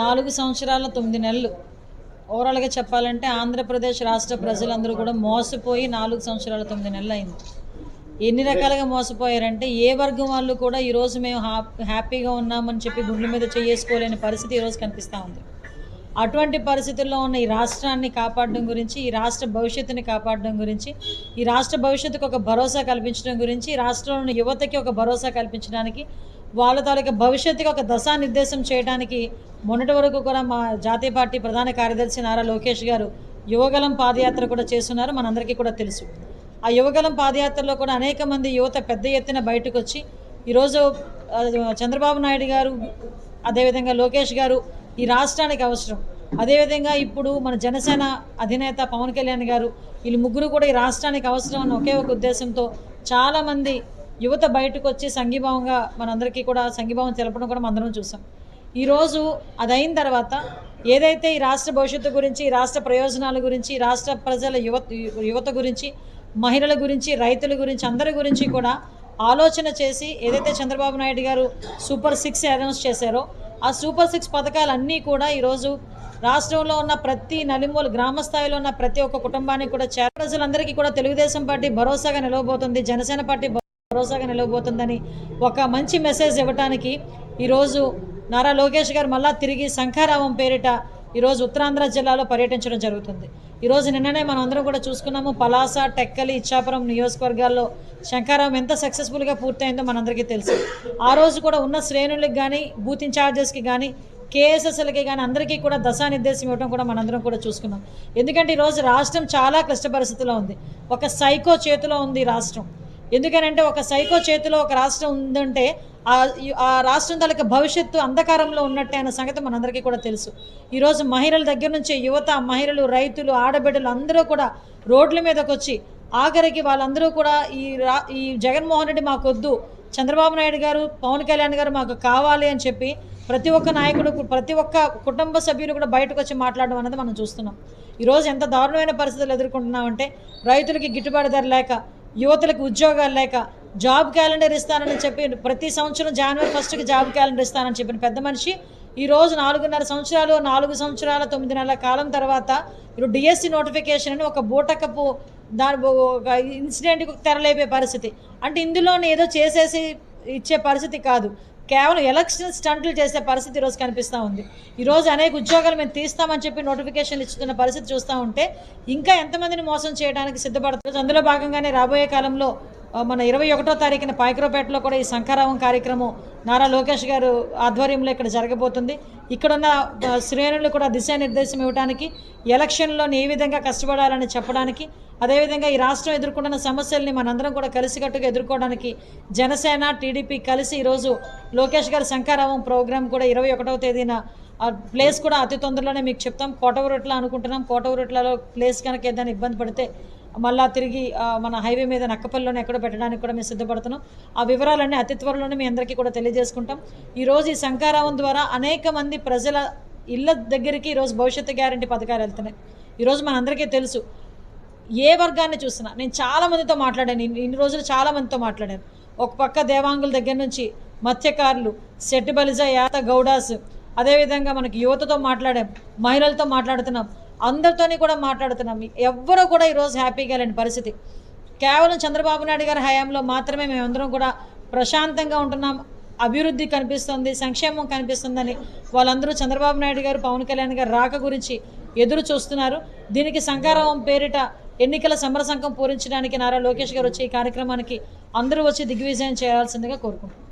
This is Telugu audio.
నాలుగు సంవత్సరాల తొమ్మిది నెలలు. ఓవరాల్గా చెప్పాలంటే ఆంధ్రప్రదేశ్ రాష్ట్ర ప్రజలందరూ కూడా మోసపోయి నాలుగు సంవత్సరాల తొమ్మిది నెలలు అయింది. ఎన్ని రకాలుగా మోసపోయారంటే ఏ వర్గం వాళ్ళు కూడా ఈరోజు మేము హ్యాపీగా ఉన్నామని చెప్పి గుండె మీద చేసుకోలేని పరిస్థితి ఈరోజు కనిపిస్తూ ఉంది. అటువంటి పరిస్థితుల్లో ఉన్న ఈ రాష్ట్రాన్ని కాపాడడం గురించి ఈ రాష్ట్ర భవిష్యత్తుని కాపాడడం గురించి ఈ రాష్ట్ర భవిష్యత్తుకు ఒక భరోసా కల్పించడం గురించి రాష్ట్రంలోని యువతకి ఒక భరోసా కల్పించడానికి వాళ్ళ తాలూకా భవిష్యత్తుకి ఒక దశానిర్దేశం చేయడానికి మొన్నటి వరకు కూడా మా జాతీయ పార్టీ ప్రధాన కార్యదర్శి నారా లోకేష్ గారు యువగలం పాదయాత్ర కూడా చేస్తున్నారు. మనందరికీ కూడా తెలుసు. ఆ యువగలం పాదయాత్రలో కూడా అనేక మంది యువత పెద్ద ఎత్తున బయటకు వచ్చి ఈరోజు చంద్రబాబు నాయుడు గారు అదేవిధంగా లోకేష్ గారు ఈ రాష్ట్రానికి అవసరం. అదేవిధంగా ఇప్పుడు మన జనసేన అధినేత పవన్ కళ్యాణ్ గారు వీళ్ళు ముగ్గురు కూడా ఈ రాష్ట్రానికి అవసరం అన్న ఒకే ఒక ఉద్దేశంతో చాలామంది యువత బయటకు వచ్చి సంఘీభావంగా మనందరికీ కూడా సంఘీభావం తెలపడం కూడా మనందరం చూసాం. ఈరోజు అది అయిన తర్వాత ఏదైతే ఈ రాష్ట్ర భవిష్యత్తు గురించి రాష్ట్ర ప్రయోజనాల గురించి రాష్ట్ర ప్రజల యువత యువత గురించి మహిళల గురించి రైతుల గురించి అందరి గురించి కూడా ఆలోచన చేసి ఏదైతే చంద్రబాబు నాయుడు గారు సూపర్ సిక్స్ అనౌన్స్ చేశారో ఆ సూపర్ సిక్స్ పథకాలన్నీ కూడా ఈరోజు రాష్ట్రంలో ఉన్న ప్రతి నలుమూల గ్రామ స్థాయిలో ఉన్న ప్రతి ఒక్క కుటుంబానికి కూడా చేర ప్రజలందరికీ కూడా తెలుగుదేశం పార్టీ భరోసాగా నిలవబోతుంది జనసేన పార్టీ భరోసాగా నిలవబోతుందని ఒక మంచి మెసేజ్ ఇవ్వటానికి ఈరోజు నారా లోకేష్ గారు మళ్ళా తిరిగి శంఖారావం పేరిట ఈరోజు ఉత్తరాంధ్ర జిల్లాలో పర్యటించడం జరుగుతుంది. ఈరోజు నిన్ననే మనం అందరం కూడా చూసుకున్నాము పలాస టెక్కలి ఇచ్చాపురం నియోజకవర్గాల్లో శంఖారావం ఎంత సక్సెస్ఫుల్గా పూర్తయిందో మనందరికీ తెలుసు. ఆ రోజు కూడా ఉన్న శ్రేణులకు కానీ బూత్ ఇన్ఛార్జెస్కి కానీ కేఎస్ఎస్ఎల్కి కానీ అందరికీ కూడా దశానిర్దేశం ఇవ్వడం కూడా మనందరం కూడా చూసుకున్నాం. ఎందుకంటే ఈరోజు రాష్ట్రం చాలా క్లిష్ట పరిస్థితిలో ఉంది. ఒక సైకో చేతిలో ఉంది రాష్ట్రం. ఎందుకనంటే ఒక సైకో చేతిలో ఒక రాష్ట్రం ఉందంటే ఆ ఆ రాష్ట్రం తాలూకా భవిష్యత్తు అంధకారంలో ఉన్నట్టే అన్న సంగతి మనందరికీ కూడా తెలుసు. ఈరోజు మహిళల దగ్గర నుంచి యువత మహిళలు రైతులు ఆడబిడ్డలు అందరూ కూడా రోడ్ల మీదకి వచ్చి ఆఖరికి వాళ్ళందరూ కూడా ఈ రా ఈ జగన్మోహన్ రెడ్డి మాకొద్దు చంద్రబాబు నాయుడు గారు పవన్ కళ్యాణ్ గారు మాకు కావాలి అని చెప్పి ప్రతి ఒక్క నాయకుడు ప్రతి ఒక్క కుటుంబ సభ్యులు కూడా బయటకు వచ్చి మాట్లాడడం అనేది మనం చూస్తున్నాం. ఈరోజు ఎంత దారుణమైన పరిస్థితులు ఎదుర్కొంటున్నామంటే రైతులకి గిట్టుబాటు ధర లేక యువతలకు ఉద్యోగాలు లేక జాబ్ క్యాలెండర్ ఇస్తానని చెప్పి ప్రతి సంవత్సరం జనవరి ఫస్ట్కి జాబ్ క్యాలెండర్ ఇస్తానని చెప్పిన పెద్ద మనిషి ఈ రోజు నాలుగున్నర సంవత్సరాలు నాలుగు సంవత్సరాల తొమ్మిది నెలల కాలం తర్వాత ఇప్పుడు డిఎస్సి నోటిఫికేషన్ అని ఒక బూటకపు దాని ఒక ఇన్సిడెంట్కి తెరలేపే పరిస్థితి. అంటే ఇందులోనే ఏదో చేసేసి ఇచ్చే పరిస్థితి కాదు. కేవలం ఎలక్షన్ స్టంట్లు చేసే పరిస్థితి ఈరోజు కనిపిస్తూ ఉంది. ఈరోజు అనేక ఉద్యోగాలు మేము తీస్తామని చెప్పి నోటిఫికేషన్లు ఇస్తున్న పరిస్థితి చూస్తూ ఉంటే ఇంకా ఎంతమందిని మోసం చేయడానికి సిద్ధపడుతుంది అందులో భాగంగానే రాబోయే కాలంలో మన ఇరవై ఒకటో తారీఖున పాయకరావుపేటలో కూడా ఈ శంఖారావం కార్యక్రమం నారా లోకేష్ గారు ఆధ్వర్యంలో ఇక్కడ జరగబోతుంది. ఇక్కడున్న శ్రేణులు కూడా దిశానిర్దేశం ఇవ్వడానికి ఎలక్షన్లోని ఏ విధంగా కష్టపడాలని చెప్పడానికి అదేవిధంగా ఈ రాష్ట్రం ఎదుర్కొంటున్న సమస్యల్ని మనందరం కూడా కలిసికట్టుగా ఎదుర్కోవడానికి జనసేన టీడీపీ కలిసి ఈరోజు లోకేష్ గారి శంఖారావం ప్రోగ్రాం కూడా ఇరవై ఒకటవ తేదీన ఆ ప్లేస్ కూడా అతి తొందరలోనే మీకు చెప్తాం. కోటవురట్ల అనుకుంటున్నాం. కోటవురట్లలో ప్లేస్ కనుక ఏదైనా ఇబ్బంది పడితే మళ్ళా తిరిగి మన హైవే మీద నక్కపల్లిలోనే ఎక్కడ పెట్టడానికి కూడా మేము సిద్ధపడుతున్నాం. ఆ వివరాలన్నీ అతి త్వరలోనే మీ అందరికీ కూడా తెలియజేసుకుంటాం. ఈరోజు ఈ శంకారావం ద్వారా అనేక మంది ప్రజల ఇళ్ళ దగ్గరికి ఈరోజు భవిష్యత్తు గ్యారంటీ పథకాలు వెళ్తున్నాయి. ఈరోజు మనందరికీ తెలుసు ఏ వర్గాన్ని చూసినా నేను చాలామందితో మాట్లాడాను ఇన్ని- రోజులు చాలామందితో మాట్లాడాను. ఒక పక్క దేవాంగుల దగ్గర నుంచి మత్స్యకారులు శెట్టి బలిజ యాత గౌడాస్ అదేవిధంగా మనకి యువతతో మాట్లాడాం మహిళలతో మాట్లాడుతున్నాం అందరితోని కూడా మాట్లాడుతున్నాం. ఎవ్వరూ కూడా ఈరోజు హ్యాపీగా లేని పరిస్థితి. కేవలం చంద్రబాబు నాయుడు గారి హయాంలో మాత్రమే మేమందరం కూడా ప్రశాంతంగా ఉంటున్నాం. అభివృద్ధి కనిపిస్తుంది సంక్షేమం కనిపిస్తుందని వాళ్ళందరూ చంద్రబాబు నాయుడు గారు పవన్ కళ్యాణ్ గారు రాక గురించి ఎదురు చూస్తున్నారు. దీనికి సంకారం పేరిట ఎన్నికల సమరసంకం పూరించడానికి నారా లోకేష్ గారు వచ్చే ఈ కార్యక్రమానికి అందరూ వచ్చి దిగ్విజయం చేయాల్సిందిగా కోరుకుంటున్నాం.